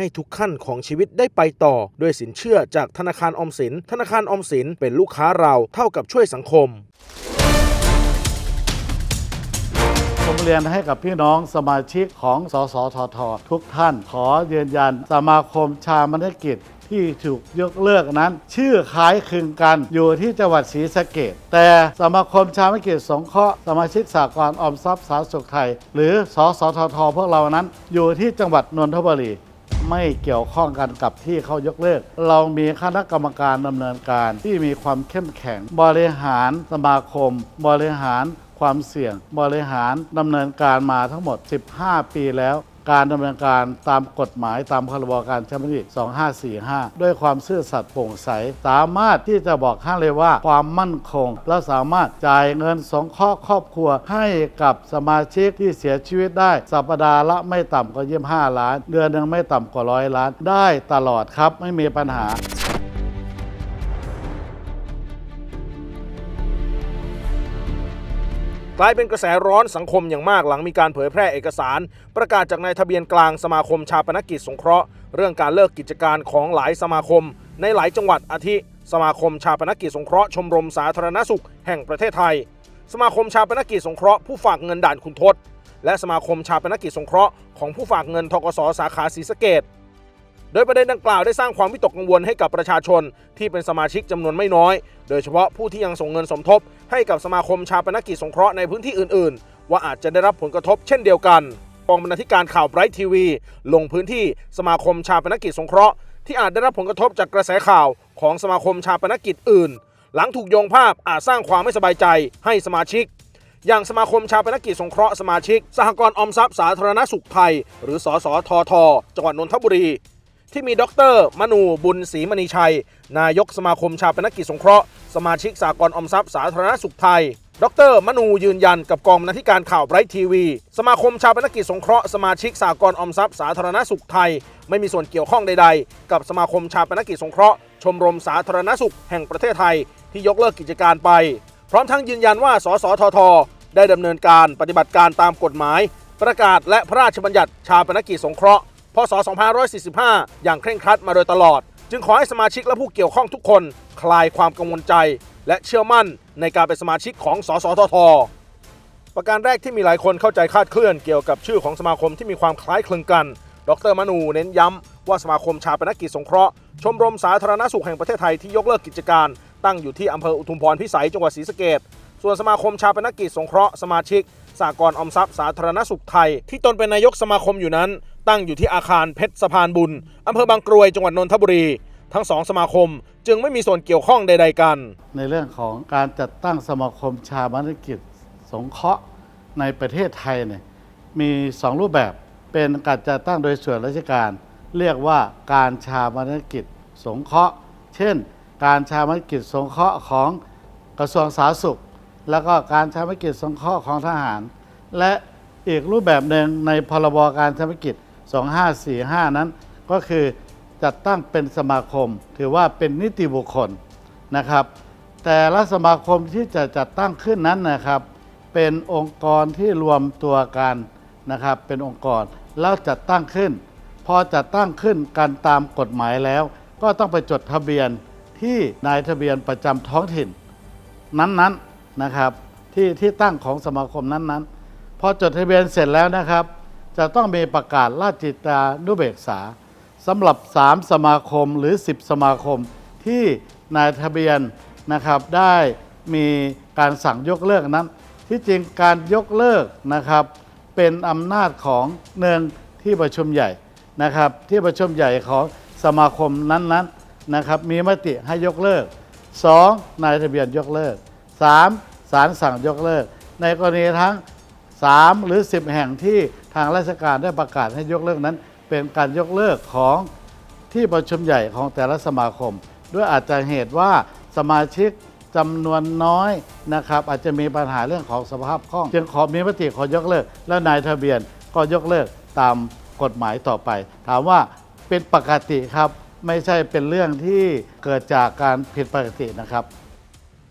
ให้ทุกขั้นของชีวิตได้ไปต่อ ด้วยสินเชื่อจากธนาคารออมสิน ธนาคารออมสินเป็นลูกค้าเราเท่ากับช่วยสังคมผมเรียนให้กับพี่น้องสมาชิกของสสทท ทุกท่านขอยืนยันสมาคมชามนกิจที่ถูกยกเลิกนั้น ชื่อคล้ายคลึงกันอยู่ที่จังหวัดศรีสะเกดแต่สมาคมชามนกิจสงเคราะห์สมาชิกสากลออมทรัพย์สาธารณสุขไทย หรือสสทท พวกเรานั้น อยู่ที่จังหวัดนนทบุรี ไม่เกี่ยวข้องกันกับที่เขายกเลิก เรามีคณะกรรมการดำเนินการที่มีความเข้มแข็ง บริหารสมาคม บริหารความเสี่ยง บริหารดำเนินการมาทั้งหมด 15 ปีแล้ว การดำเนินการตามกฎหมายตามพรบการชำระหนี้2545 ด้วยความซื่อสัตย์โปร่งใส สามารถที่จะบอกให้เลยว่าความมั่นคง และสามารถจ่ายเงินสงเคราะห์ครอบครัว ให้กับสมาชิกที่เสียชีวิตได้ สัปดาห์ละไม่ต่ำกว่า25 ล้าน เดือนหนึ่งไม่ต่ำกว่าร้อยล้าน ได้ตลอดครับไม่มีปัญหา กลายเป็นกระแสร้อนสังคมอย่างมากหลังมีการเผยแพร่เอกสาร ประกาศจากนายทะเบียนกลางสมาคมชาปนกิจสงเคราะห์เรื่องการเลิกกิจการของหลายสมาคม ในหลายจังหวัดอาทิ สมาคมชาปนกิจสงเคราะห์ชมรมสาธารณสุขแห่งประเทศไทย สมาคมชาปนกิจสงเคราะห์ผู้ฝากเงินด่านคุณทศและสมาคมชาปนกิจสงเคราะห์ของผู้ฝากเงินทกสสาขาศรีสะเกด โดยประเด็นดังกล่าวได้สร้างความวิตกกังวลให้กับประชาชนที่เป็นสมาชิกจำนวนไม่น้อย โดยเฉพาะผู้ที่ยังส่งเงินสมทบ ให้กับสมาคมชาปนกิจสงเคราะห์ในพื้นที่อื่น ๆ ว่าอาจจะได้รับผลกระทบเช่นเดียวกันกองบรรณาธิการข่าวไบรท์ทีวี ลงพื้นที่สมาคมชาปนกิจสงเคราะห์ที่อาจได้รับผลกระทบจากกระแสข่าวของสมาคมชาปนกิจอื่น หลังถูกโยงภาพอาจสร้างความไม่สบายใจให้สมาชิก อย่างสมาคมชาปนกิจสงเคราะห์สมาชิก สหกรณ์ออมทรัพย์สาธารณสุขไทย หรือสสทท จังหวัดนนทบุรี ที่มีดร มนูบุญศรีมณีชัย นายกสมาคมชาปนกิจสงเคราะห์ สมาชิกสากลอมทรัพย์สาธารณสุขไทย ดร มนูยืนยันกับกองบรรณาธิการข่าวไบรท์ทีวี สมาคมชาปนกิจสงเคราะห์ สมาชิกสากลออมทรัพย์สาธารณสุขไทย ไม่มีส่วนเกี่ยวข้องใดๆ กับสมาคมชาปนกิจสงเคราะห์ ชมรมสาธารณสุขแห่งประเทศไทย ที่ยกเลิกกิจการไป พร้อมทั้งยืนยันว่า สสทท ได้ดำเนินการปฏิบัติการตามกฎหมาย ประกาศและพระราชบัญญัติชาปนกิจสงเคราะห์ พศ 2545 อย่างเคร่งครัดมาโดยตลอด จึงขอให้สมาชิกและผู้เกี่ยวข้องทุกคน คลายความกังวลใจ และเชื่อมั่นในการเป็นสมาชิกของ สสทท ประการแรกที่มีหลายคนเข้าใจคาดเคลื่อนเกี่ยวกับชื่อของสมาคมที่มีความคล้ายคลึงกัน ดรมนูเน้นย้ำว่าสมาคมชาปนกิจสงเคราะห์ ชมรมสาธารณสุขแห่งประเทศไทยที่ยกเลิกกิจการ ตั้งอยู่ที่อำเภออุทุมพรพิสัยจังหวัดศรีสะเกดส่วนสมาคมชาปนกิจสงเคราะห์สมาชิกสากลออมทรัพย์สาธารณสุขไทย ที่ตนเป็นนายกสมาคมอยู่นั้น ตั้งอยู่ที่อาคารเพชรสะพานบุญอำเภอบางกรวยจังหวัดนนทบุรี ทั้งสองสมาคมจึงไม่มีส่วนเกี่ยวข้องใด ๆกัน ในเรื่องของการจัดตั้งสมาคมชาปนกิจสงเคราะห์ในประเทศไทยเนี่ยมีสองรูปแบบเป็นการจัดตั้งโดยส่วนราชการ เรียกว่าการชาปนกิจสงเคราะห์ เช่น การชาปนกิจสงเคราะห์ของกระทรวงสาธารณสุข แล้วก็การชาปนกิจสงเคราะห์ของทหาร และอีกรูปแบบหนึ่งในพรบการชาปนกิจ 2545 นั้น ก็คือจัดตั้งเป็นสมาคม ถือว่าเป็นนิติบุคคลนะครับ แต่ละสมาคมที่จะจัดตั้งขึ้นนั้นนะครับ เป็นองค์กรที่รวมตัวกันนะครับ เป็นองค์กรแล้วจัดตั้งขึ้น พอจัดตั้งขึ้นกันตามกฎหมายแล้ว ก็ต้องไปจดทะเบียนที่นายทะเบียนประจำท้องถิ่น นั้นๆนะครับที่ที่ตั้งของสมาคมนั้นๆพอจดทะเบียนเสร็จแล้วนะครับ จะต้องมีประกาศราชกิจจานุเบกษาสำหรับ 3 สมาคมหรือ 10 สมาคมที่นายทะเบียนนะครับได้มีการสั่งยกเลิกนั้น ที่จริงการยกเลิกนะครับ เป็นอำนาจของเนืองที่ประชุมใหญ่นะครับ ที่ประชุมใหญ่ของสมาคมนั้นๆนะครับ มีมติให้ยกเลิก 2. นายทะเบียนยกเลิก 3. ศาลสั่งยกเลิก ในกรณีทั้ง 3 หรือ 10 แห่งที่ทางราชการได้ประกาศให้ยกเลิกนั้น เป็นการยกเลิกของที่ประชุมใหญ่ของแต่ละสมาคม ด้วยอาจจะเหตุว่าสมาชิกจำนวนน้อยนะครับอาจจะมีปัญหาเรื่องของสภาพคล่อง จึงขอมีมติขอยกเลิก แล้วนายทะเบียนก็ยกเลิกตามกฎหมายต่อไป ถามว่าเป็นปกติครับ ไม่ใช่เป็นเรื่องที่เกิดจากการผิดปกตินะครับ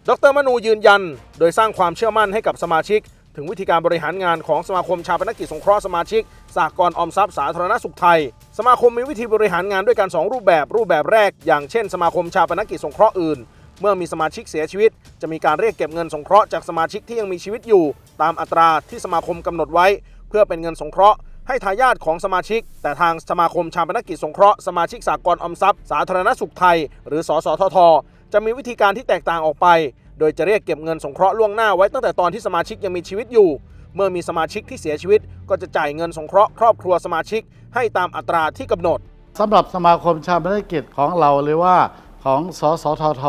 ดรมนูยืนยัน โดยสร้างความเชื่อมั่นให้กับสมาชิก ถึงวิธีการบริหารงานของสมาคมชาปนกิจสงเคราะห์สมาชิกสากลออมทรัพย์สาธารณสุขไทย สมาคมมีวิธีบริหารงานด้วยกัน 2 รูปแบบ รูปแบบแรก อย่างเช่น สมาคมชาปนกิจสงเคราะห์อื่น เมื่อมีสมาชิกเสียชีวิต จะมีการเรียกเก็บเงินสงเคราะห์จากสมาชิกที่ยังมีชีวิตอยู่ ตามอัตราที่สมาคมกำหนดไว้ เพื่อเป็นเงินสงเคราะห์ให้ทายาทของสมาชิก แต่ทางสมาคมชาปนกิจสงเคราะห์สมาชิกสากลออมทรัพย์สาธารณสุขไทย หรือสสทท จะมีวิธีการที่แตกต่างออกไป โดยจะเรียกเก็บเงินสงเคราะห์ล่วงหน้าไว้ตั้งแต่ตอนที่สมาชิกยังมีชีวิตอยู่ เมื่อมีสมาชิกที่เสียชีวิต ก็จะจ่ายเงินสงเคราะห์ครอบครัวสมาชิก ให้ตามอัตราที่กำหนดสำหรับสมาคมชาปนกิจของเราหรือว่าของสสทท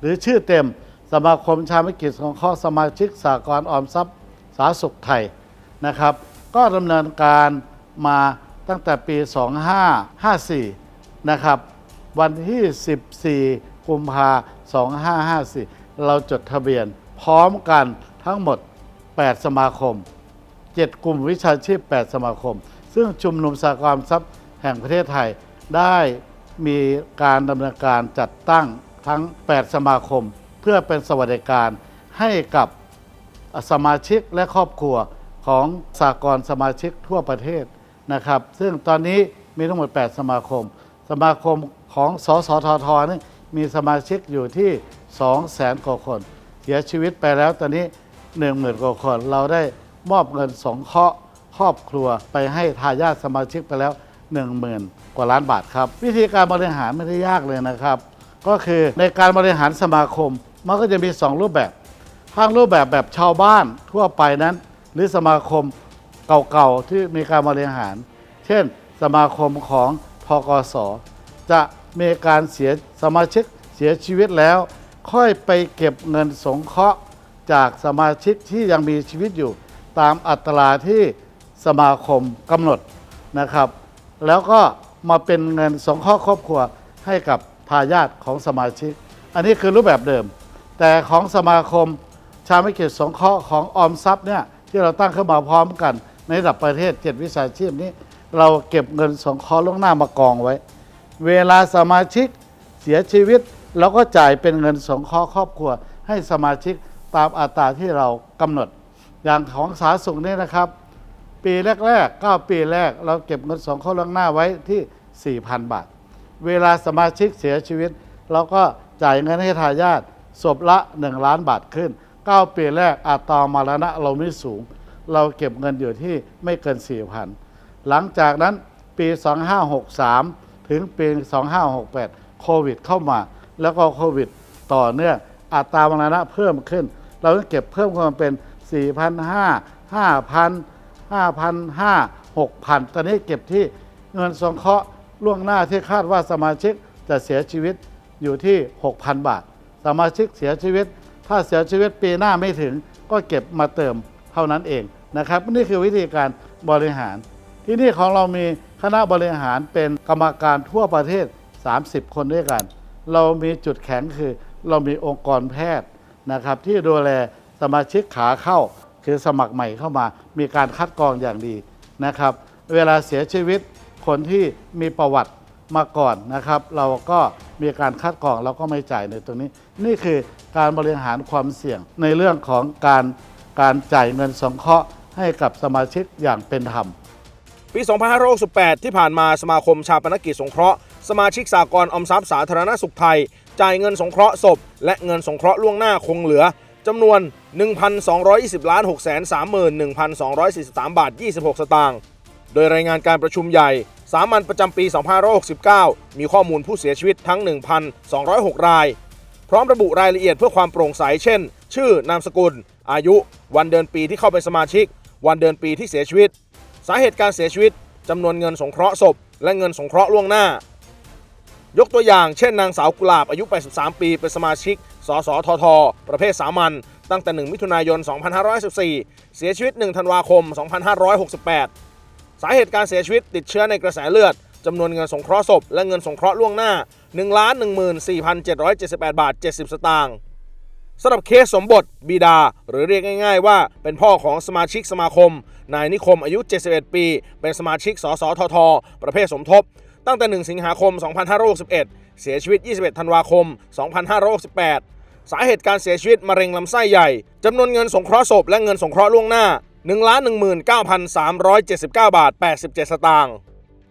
หรือชื่อเต็ม สมาคมชาปนกิจของข้อสมาชิกสากลออมทรัพย์สาธารณสุขไทยนะครับ ก็ดำเนินการมาตั้งแต่ปี 2554 นะครับ วันที่ 14 กุมภา2554 เราจดทะเบียน พร้อมกันทั้งหมด 8 สมาคม 7 กลุ่มวิชาชีพ 8 สมาคม ซึ่งชุมนุมสากลทรัพย์แห่งประเทศไทยได้มีการดำเนินการจัดตั้งทั้ง 8 สมาคม เพื่อเป็นสวัสดิการให้กับสมาชิกและครอบครัวของสากลสมาชิกทั่วประเทศนะครับ ซึ่งตอนนี้มีทั้งหมด 8 สมาคม สมาคมของสสททนี่ มีสมาชิกอยู่ที่ 2 0 0แสนกว่าคน เสียชีวิตไปแล้วตอนนี้ 1 0,000กว่าคน เราได้มอบเงินสงเคราะห์ครอบครัวไปให้ทายาทสมาชิกไปแล้ว 10,000 กว่าล้านบาทครับ วิธีการบริหารไม่ได้ยากเลยนะครับ ก็คือในการบริหารสมาคม มันก็จะมี 2 รูปแบบทางรูปแบบแบบชาวบ้านทั่วไปนั้น หรือสมาคมเก่าๆที่มีการบริหาร เช่น สมาคมของทกสจะ มีการเสียสมาชิกเสียชีวิตแล้ว ค่อยไปเก็บเงินสงเคราะห์จากสมาชิกที่ยังมีชีวิตอยู่ ตามอัตราที่สมาคมกำหนดนะครับ แล้วก็มาเป็นเงินสงเคราะห์ครอบครัวให้กับทายาทของสมาชิก อันนี้คือรูปแบบเดิม แต่ของสมาคมชาไม่เกิจสงเคราะห์ของออมทรัพย์เนี่ยที่เราตั้งขึ้นมาพร้อมกัน ในระดับประเทศ 7 วิชาชีพนี้ เราเก็บเงินสงเคราะห์ล่วงหน้ามากองไว้ เวลาสมาชิกเสียชีวิตเราก็จ่ายเป็นเงินสงเคราะห์ครอบครัว ให้สมาชิกตามอัตราที่เรากำหนด อย่างของสาสุขนี่นะครับ ปีแรกๆ9ปีแรก เราเก็บเงินสงเคราะห์ล่วงหน้าไว้ที่ 4,000 บาท เวลาสมาชิกเสียชีวิต เราก็จ่ายเงินให้ทายาทศพละ 1 ล้านบาทขึ้น 9 ปีแรกอัตรามรณะเราไม่สูง เราเก็บเงินอยู่ที่ไม่เกิน 4,000 หลังจากนั้นปี 2563 ถึงปี2568 โควิดเข้ามา แล้วก็โควิดต่อเนื่องอัตรามรณะเพิ่มขึ้น เราก็เก็บเพิ่มขึ้นมาเป็น 4,500 5,000 5,500 6,000 ตอนนี้เก็บที่เงินสงเคราะห์ล่วงหน้าที่คาดว่าสมาชิกจะเสียชีวิตอยู่ที่ 6,000 บาท สมาชิกเสียชีวิต ถ้าเสียชีวิตปีหน้าไม่ถึง ก็เก็บมาเติมเท่านั้นเองนะครับ นี่คือวิธีการบริหาร ที่นี่ของเรามีคณะบริหารเป็นกรรมการทั่วประเทศ 30 คนด้วยกัน เรามีจุดแข็งคือ เรามีองค์กรแพทย์นะครับ ที่ดูแลสมาชิกขาเข้า คือสมัครใหม่เข้ามา มีการคัดกรองอย่างดีนะครับ เวลาเสียชีวิตคนที่มีประวัติมาก่อนนะครับ เราก็มีการคัดกรองเราก็ไม่จ่ายในตรงนี้ นี่คือการบริหารความเสี่ยงในเรื่องของการการจ่ายเงินสงเคราะห์ให้กับสมาชิกอย่างเป็นธรรม ปี 2568 ที่ผ่านมาสมาคมชาปนกิจสงเคราะห์ สมาชิกสากลอมทรัพย์สาธารณสุขไทย จ่ายเงินสงเคราะห์ศพ และเงินสงเคราะห์ล่วงหน้าคงเหลือจำนวน 1,220ล้าน631,243 บาท 26 สตางค์ โดยรายงานการประชุมใหญ่ สามัญประจำปี 2569 มีข้อมูลผู้เสียชีวิตทั้ง 1,206 ราย พร้อมระบุรายละเอียดเพื่อความโปร่งใส เช่น ชื่อ นามสกุล อายุ วันเดือนปีที่เข้าเป็นสมาชิก วันเดือนปีที่เสียชีวิต สาเหตุการเสียชีวิตจำนวนเงินสงเคราะห์ศพ และเงินสงเคราะห์ล่วงหน้า ยกตัวอย่างเช่นนางสาวกุลาบอายุ 83 ปี เป็นสมาชิก สสทท ประเภทสามัญตั้งแต่ 1 มิถุนายน 2514 เสียชีวิต 1 ธันวาคม 2568 สาเหตุการเสียชีวิตติดเชื้อในกระแสเลือดจำนวนเงินสงเคราะห์ศพ และเงินสงเคราะห์ล่วงหน้า 1 14,778 บาท 70 สตางค์ สำหรับเคสสมบทบิดา หรือเรียกง่าย ๆ ว่าเป็นพ่อของสมาชิกสมาคม นายนิคมอายุ 71 ปี เป็นสมาชิกสสทท ประเภทสมทบ ตั้งแต่ 1 สิงหาคม 2561 เสียชีวิต 21 ธันวาคม 2568 สาเหตุการเสียชีวิตมะเร็งลำไส้ใหญ่จำนวนเงินสงเคราะห์ศพและเงินสงเคราะห์ล่วงหน้า 1 19,379 บาท 87 สตางค์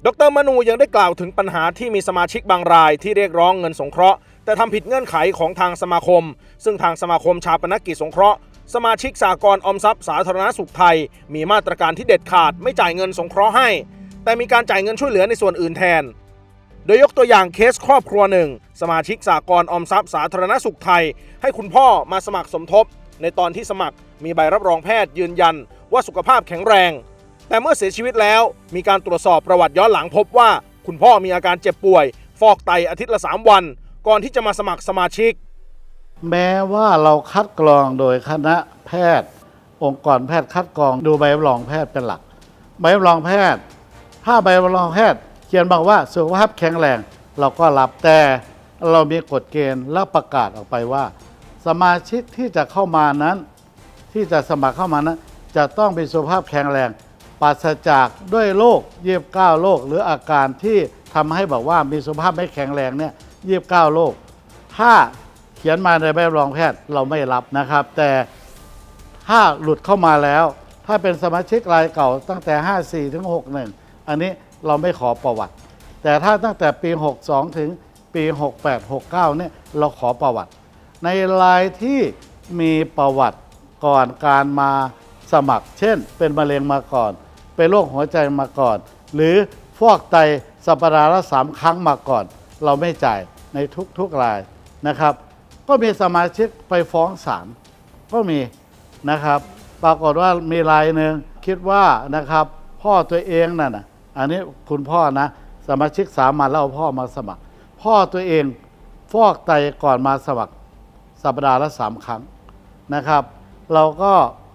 ดรมนูยังได้กล่าวถึงปัญหาที่มีสมาชิกบางรายที่เรียกร้องเงินสงเคราะห์ แต่ทำผิดเงื่อนไขของทางสมาคม ซึ่งทางสมาคมชาปนกิจสงเคราะห์สมาชิกสากลออมทรัพย์สาธารณสุขไทย มีมาตรการที่เด็ดขาดไม่จ่ายเงินสงเคราะห์ให้ แต่มีการจ่ายเงินช่วยเหลือในส่วนอื่นแทน โดยยกตัวอย่างเคสครอบครัวหนึ่ง สมาชิกสากลออมทรัพย์สาธารณสุขไทย ให้คุณพ่อมาสมัครสมทบ ในตอนที่สมัครมีใบรับรองแพทย์ยืนยัน ว่าสุขภาพแข็งแรง แต่เมื่อเสียชีวิตแล้ว มีการตรวจสอบประวัติย้อนหลังพบว่า คุณพ่อมีอาการเจ็บป่วย ฟอกไตอาทิตย์ละ 3 วัน ก่อนที่จะมาสมัครสมาชิก แม้ว่าเราคัดกรองโดยคณะแพทย์ องค์กรแพทย์คัดกรองดูใบรับรองแพทย์เป็นหลัก ใบรับรองแพทย์ ถ้าใบรับรองแพทย์ เขียนบอกว่าสุขภาพแข็งแรงเราก็รับแต่เรามีกฎเกณฑ์และประกาศออกไปว่า สมาชิกที่จะเข้ามานั้น ที่จะสมัครเข้ามานั้น จะต้องมีสุขภาพแข็งแรงปราศจากด้วยโรคเยียบก้าโรคหรืออาการที่ทำให้บอกว่ามีสุขภาพไม่แข็งแรงเนี่ย ยียบเก้าโรคถ้าเขียนมาในใบรับรองแพทย์เราไม่รับนะครับ แต่ถ้าหลุดเข้ามาแล้ว ถ้าเป็นสมาชิกรายเก่าตั้งแต่ 54 ถึง 61 อันนี้เราไม่ขอประวัติ แต่ถ้าตั้งแต่ปี 62 ถึงปี 68 69 เนี่ยเราขอประวัติ ในรายที่มีประวัติก่อนการมาสมัคร เช่น เป็นมะเร็งมาก่อน เป็นโรคหัวใจมาก่อน หรือฟอกไตสัปดาห์ละสามครั้งมาก่อน เราไม่จ่าย ในทุกๆรายนะครับ ก็มีสมาชิกไปฟ้องศาลก็มีนะครับ ปรากฏว่ามีรายหนึ่งคิดว่านะครับพ่อตัวเองนั่นนะอันนี้คุณพ่อนะสมาชิกสามัญแล้วเอาพ่อมาสมัคร พ่อตัวเองฟอกไตก่อนมาสมัครสัปดาห์ละสามครั้งนะครับ เราก็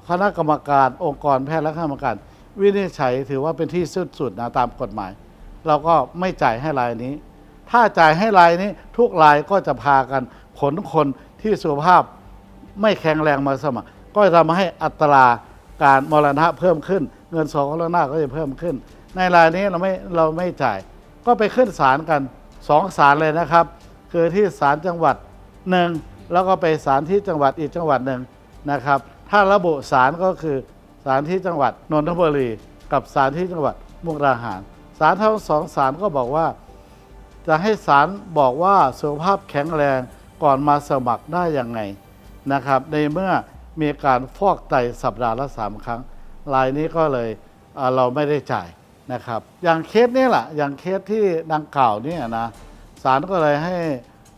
คณะกรรมการองค์กรแพทย์และคณะกรรมการ วินิจฉัยถือว่าเป็นที่สุดสุดนะตามกฎหมาย เราก็ไม่จ่ายให้รายนี้ ถ้าจ่ายให้รายนี้ทุกรายก็จะพากันขนคนที่สุขภาพไม่แข็งแรงมาสมัคร ก็จะทำให้อัตราการมรณะเพิ่มขึ้น เงินสองคนละหน้าก็จะเพิ่มขึ้น ในรายนี้เราไม่เราไม่จ่าย ก็ไปขึ้นศาลกันสองศาลเลยนะครับ คือที่ศาลจังหวัดหนึ่งแล้วก็ไปศาลที่จังหวัดอีกจังหวัดหนึ่งนะครับ ถ้าระบุศาลก็คือศาลที่จังหวัดนนทบุรี กับศาลที่จังหวัดมุกดาหารศาลทั้งสองศาลก็บอกว่า จะให้ศาลบอกว่าสุขภาพแข็งแรงก่อนมาสมัครได้ยังไงนะครับ ในเมื่อมีการฟอกไตสัปดาห์ละสามครั้งรายนี้ก็เลยเราไม่ได้จ่ายนะครับ อย่างเคสนี้แหละอย่างเคสที่ดังกล่าวนี่นะศาลก็เลยให้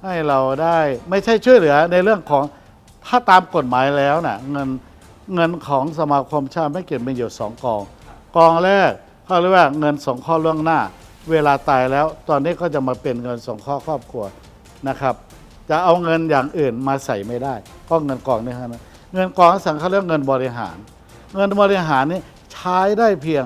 ให้เราได้ไม่ใช่ช่วยเหลือในเรื่องของถ้าตามกฎหมายแล้วนะ่ะเงินเงินของสมาคมชาติไม่เก็บมีอยู่สองกอง กองแรกเขาเรียกว่าเงินสงเคราะห์ล่วงหน้า เวลาตายแล้วตอนนี้ก็จะมาเป็นเงินสงเคราะห์ครอบครัวนะครับ จะเอาเงินอย่างอื่นมาใส่ไม่ได้ ก็เงินกองนี้เท่านั้นเงินกองสังเขาเรียกเงินบริหาร เงินบริหารนี่ใช้ได้เพียง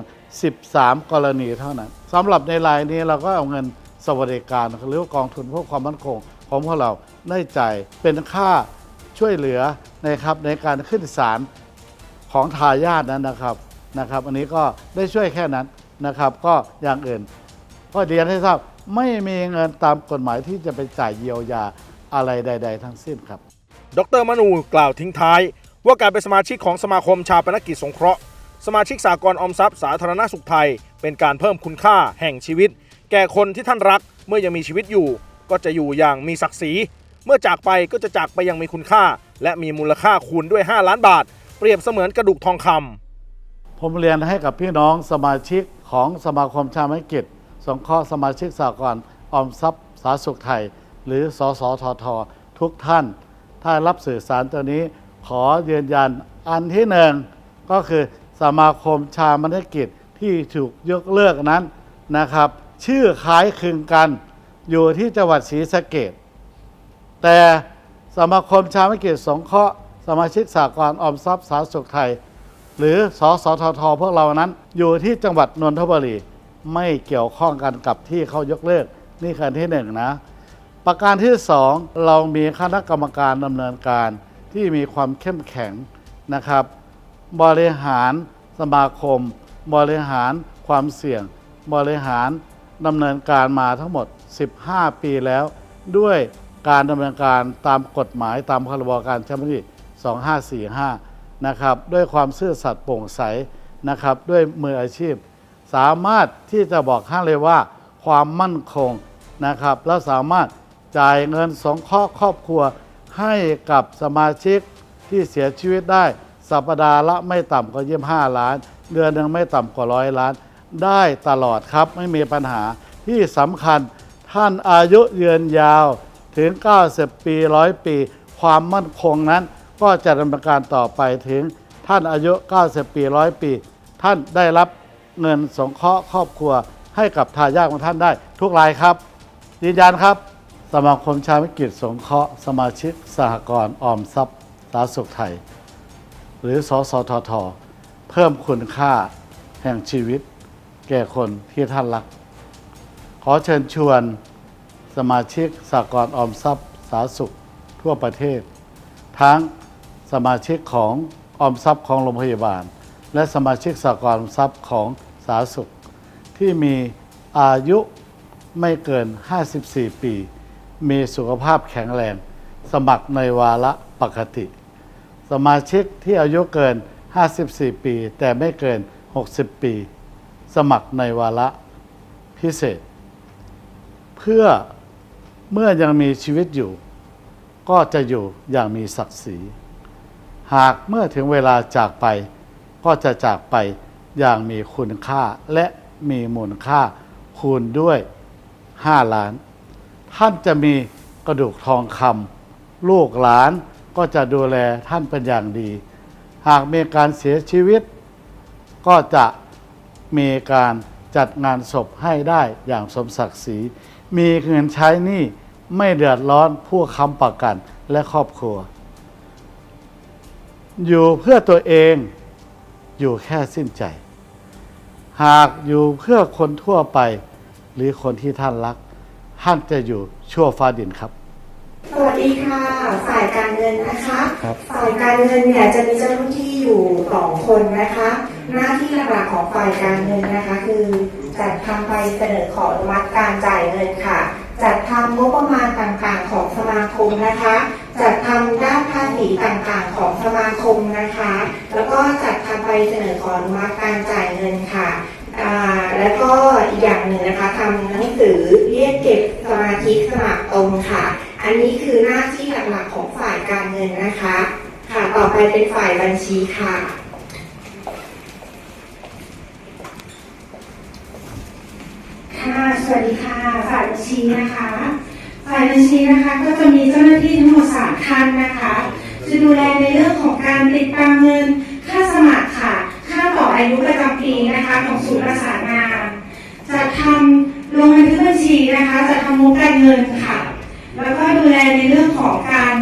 13 กรณีเท่านั้นสำหรับในรายนี้เราก็เอาเงินสวัสดิการหรือกองทุนเพื่อความมั่นคง ของพวกเราได้จ่ายเป็นค่าช่วยเหลือนะครับในการขึ้นศาลของทายาทนั้นนะครับนะครับ อันนี้ก็ได้ช่วยแค่นั้นนะครับ ก็อย่างอื่น ก็เรียนให้ทราบไม่มีเงินตามกฎหมายที่จะไปจ่ายเยียวยาอะไรใด ๆ ทั้งสิ้นครับ ดรมนูกล่าวทิ้งท้าย ว่าการเป็นสมาชิกของสมาคมชาปนกิจสงเคราะห์ สมาชิกสากลออมทรัพย์สาธารณสุขไทย เป็นการเพิ่มคุณค่าแห่งชีวิต แก่คนที่ท่านรักเมื่อยังมีชีวิตอยู่ ก็จะอยู่อย่างมีศักดิ์ศรีเมื่อจากไปก็จะจากไปอยังมีคุณค่า และมีมูลค่าคูณด้วย 5 ล้านบาท เปรียบเสมือนกระดูกทองคำผมเรียนให้กับพี่น้องสมาชิกของสมาคมชาติกิจ สงเคราะห์สมาชิกสากลออมทรัพย์สาธารณสุขไทย หรือสสทท ทุกท่าน ถ้ารับสื่อสารตัวนี้ขอยืนยันอันที่หนึ่งก็คือสมาคมชามนกิจที่ถูกยกเลิกนั้นนะครับ ชื่อคล้ายคลึงกันอยู่ที่จังหวัดศรีสะเกดแต่สมาคมชาวธุรกิจสงเคราะห์สมาชิกสากลออมทรัพย์สาธารณสุขไทย หรือสสทท พวกเรานั้นอยู่ที่จังหวัดนนทบุรี ไม่เกี่ยวข้องกันกับที่เขายกเลิก นี่คือที่หนึ่งนะ ประการที่สองเรามีคณะกรรมการดำเนินการที่มีความเข้มแข็งนะครับ บริหารสมาคม บริหารความเสี่ยง บริหารดำเนินการมาทั้งหมด 15 ปีแล้ว ด้วยการดำเนินการตามกฎหมายตามพรบการใช้บัญชี2545 นะครับ ด้วยความซื่อสัตย์โปร่งใสนะครับ ด้วยมืออาชีพ สามารถที่จะบอกให้เลยว่า ความมั่นคงนะครับ แล้วสามารถจ่ายเงินสงเคราะห์ครอบครัวให้กับสมาชิกที่เสียชีวิตได้ สัปดาห์ละไม่ต่ำกว่า25ล้าน เดือนหนึ่งไม่ต่ำกว่าร้อยล้าน ได้ตลอดครับไม่มีปัญหาที่สำคัญท่านอายุยืนยาวถึง 90 ปีร้อยปี ความมั่นคงนั้น ก็จะดำเนินการต่อไปถึงท่านอายุ 90 ปีร้อยปี ท่านได้รับ เงินสงเคราะห์ครอบครัวให้กับทายาทของท่านได้ ทุกรายครับยืนยันครับ สมาคมชาววิกิจสงเคราะห์สมาชิกสหกรณ์ออมทรัพย์สาธารณสุขไทย หรือสสทท เพิ่มคุณค่าแห่งชีวิต แก่คนที่ท่านรัก ขอเชิญชวนสมาชิกสหกรณ์ออมทรัพย์สาธารณสุขทั่วประเทศ ทั้งสมาชิกของออมทรัพย์ของโรงพยาบาล และสมาชิกสหกรณ์ออมทรัพย์ของ สาธารณสุข ที่มีอายุไม่เกิน 54 ปี มีสุขภาพแข็งแรง สมัครในวาระปกติ สมาชิกที่อายุเกิน 54 ปี แต่ไม่เกิน 60 ปี สมัครในวาระพิเศษ เพื่อเมื่อยังมีชีวิตอยู่ ก็จะอยู่อย่างมีศักดิ์ศรี หากเมื่อถึงเวลาจากไป ก็จะจากไป อย่างมีคุณค่าและมีมูลค่าคูณด้วย 5 ล้าน ท่านจะมีกระดูกทองคำลูกหลานก็จะดูแลท่านเป็นอย่างดี หากมีการเสียชีวิต ก็จะมีการจัดงานศพให้ได้อย่างสมศักดิ์ศรี มีเงินใช้หนี้ไม่เดือดร้อนผู้ค้ำประกันและครอบครัว อยู่เพื่อตัวเองอยู่แค่สิ้นใจ หากอยู่เพื่อคนทั่วไป หรือคนที่ท่านรัก ท่านจะอยู่ชั่วฟ้าดินครับ สวัสดีค่ะฝ่ายการเงินนะคะครับ ฝ่ายการเงินเนี่ยจะมีเจ้าหน้าที่อยู่สองคนนะคะ หน้าที่หลักๆของฝ่ายการเงินนะคะ คือจัดทำใบเสนอขออนุมัติการจ่ายเงินค่ะ จัดทำงบประมาณต่างๆของสมาคมนะคะ จัดทำด้านภาษีต่างๆ ของสมาคมนะคะ แล้วก็จัดทำใบเสนอขออนุมัติการจ่ายเงินค่ะแล้วก็อีกอย่างหนึ่งนะคะทำหนังสือเรียกเก็บสมาชิกสมัครตรงค่ะ อันนี้คือหน้าที่หลักๆของฝ่ายการเงินนะคะ ค่ะต่อไปเป็นฝ่ายบัญชีค่ะค่ะสวัสดีค่ะฝ่ายบัญชีนะคะ ฝ่ายบัญชีนะคะก็จะมีเจ้าหน้าที่ทั้งหมดสามท่านนะคะจะดูแลในเรื่องของการติดตามเงิน ค่าสมัครค่ะ ค่าต่ออายุประจำปีนะคะของศูนย์ประสานงานจะทำลงบันทึกบัญชีนะคะจะทำงบการเงินค่ะ แล้วก็ดูแลในเรื่องของการ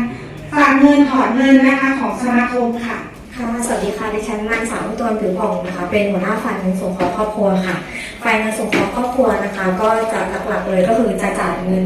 ฝากเงินถอนเงินนะคะของสมาคมค่ะ ค่ะสวัสดีค่ะดิฉันนางสาวนุตวนผิวผ่องนะคะ เป็นหัวหน้าฝ่ายเงินส่งเคราะห์ครอบครัวค่ะ ฝ่ายเงินส่งเคราะห์ครอบครัวนะคะ ก็จะหลักๆเลยก็คือจะจ่ายเงิน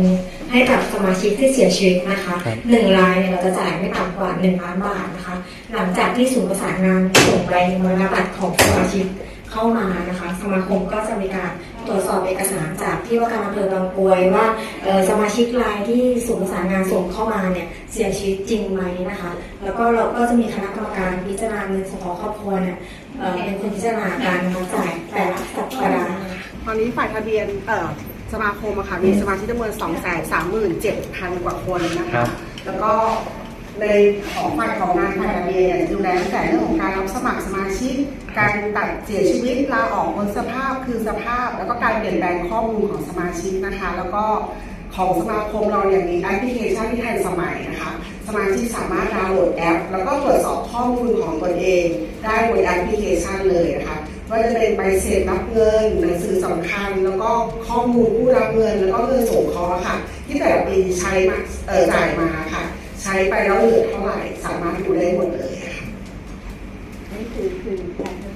ให้กับสมาชิกที่เสียชีวิตนะคะหนึ่งรายเนี่ยเราจะจ่ายไม่ต่ำกว่าหนึ่งล้านบาทนะคะ หลังจากที่ศูนย์ประสานงานส่งใบมรณบัตรของสมาชิกเข้ามานะคะ สมาคมก็จะมีการตรวจสอบเอกสารจากที่ว่าการอำเภอบางกรวยว่าเอ่อสมาชิกรายที่ศูนย์ประสานงานส่งเข้ามาเนี่ยเสียชีวิตจริงไหมนะคะ แล้วก็เราก็จะมีคณะกรรมการพิจารณาเงินสงเคราะห์ครอบครัวเนี่ยเอ่อเป็นคนพิจารณาการจ่ายแต่ละสัปดาห์นะคะตอนนี้ฝ่ายทะเบียนเอ่อ สมาคมอะค่ะมีสมาชิกจำนวน2 3 3 7 0 0 0 กว่าคนนะครัคะ บ แล้วก็ในของฝ่ายของงานฝ่ายทะเบียนเนี่ยดูแลตั้งแต่เรื่องของการรับสมัครสมาชิก การตัดเสียชีวิตลาออกบนสภาพคือสภาพ แล้วก็การเปลี่ยนแปลงข้อมูลของสมาชิกนะคะ แล้วก็ของสมาคมเราเนี่ยมีแอปพลิเคชันที่ทันสมัยนะคะ สมาชิกสามารถดาวน์โหลดแอป แล้วก็ตรวจสอบข้อมูลของตนเอง ได้บนแอปพลิเคชันเลยนะคะ ว่าจะเป็นใบเสร็จรับเงินหนังสือสำคัญ แล้วก็ข้อมูลผู้รับเงิน แล้วก็เงินสงเคอค่ะ ที่แต่ละปีใช้มาจ่ายมาค่ะ ใช้ไปแล้วเหลือเท่าไหร่สามารถดูได้หมดเลยค่ะนี่คือคือการ